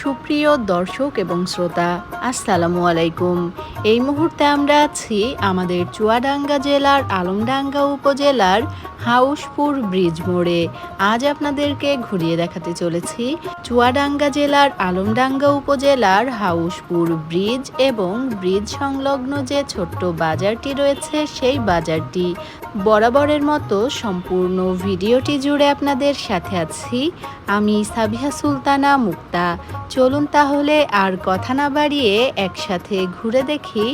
সুপ্রিয় দর্শক এবং শ্রোতা, আসসালামু আলাইকুম। এই মুহূর্তে আমরা আছি আমাদের চুয়াডাঙ্গা জেলার আলমডাঙ্গা উপজেলার হাউসপুর ব্রিজ মোড়ে। আজ আপনাদেরকে ঘুরিয়ে দেখাতে চলেছি চুয়াডাঙ্গা জেলার আলমডাঙ্গা উপজেলার হাউসপুর ব্রিজ এবং ব্রিজ সংলগ্ন যে ছোট্ট বাজারটি রয়েছে সেই বাজারটি। বরাবরের মতো সম্পূর্ণ ভিডিওটি জুড়ে আপনাদের সাথে আছি আমি সাবিহা সুলতানা মুক্তা। চলুন তাহলে আর কথা না বাড়িয়ে একসাথে ঘুরে দেখি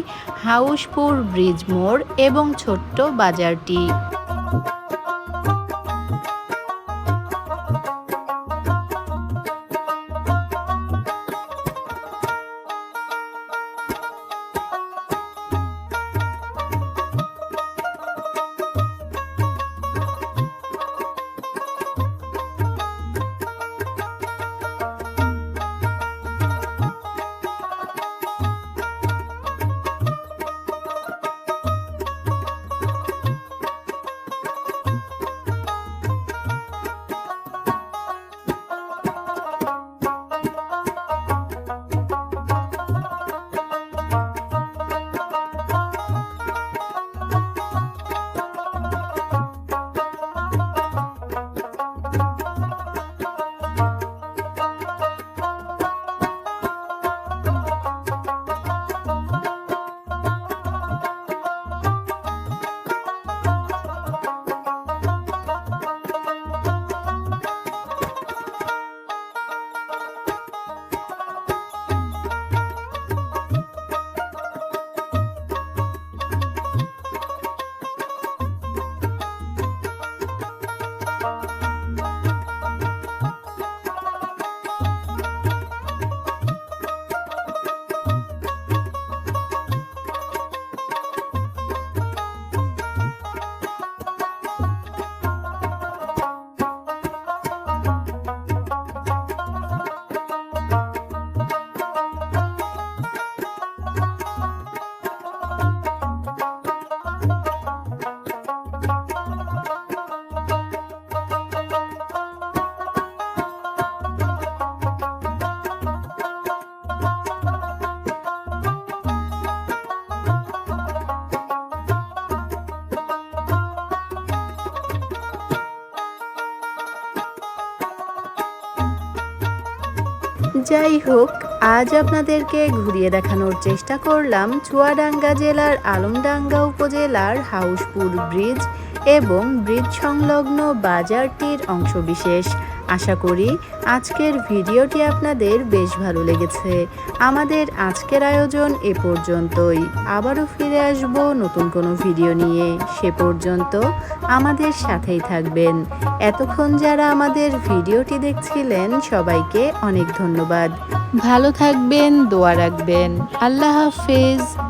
হাউসপুর ব্রিজ মোড় এবং ছোট্ট বাজারটি। যাই হোক, আজ আপনাদেরকে ঘুরিয়ে দেখানোর চেষ্টা করলাম চুয়াডাঙ্গা জেলার আলমডাঙ্গা উপজেলার হাউসপুর ব্রিজ এবং ব্রিজ সংলগ্ন বাজারটির অংশবিশেষ। আশা করি আজকের ভিডিওটি আপনাদের বেশ ভালো লেগেছে। আমাদের আজকের আয়োজন এ পর্যন্তই। আবারও ফিরে আসব নতুন কোনো ভিডিও নিয়ে। সে পর্যন্ত আমাদের সাথেই থাকবেন। এতক্ষণ যারা আমাদের ভিডিওটি দেখছিলেন, সবাইকে অনেক ধন্যবাদ। ভালো থাকবেন, দোয়া রাখবেন। আল্লাহ হাফেজ।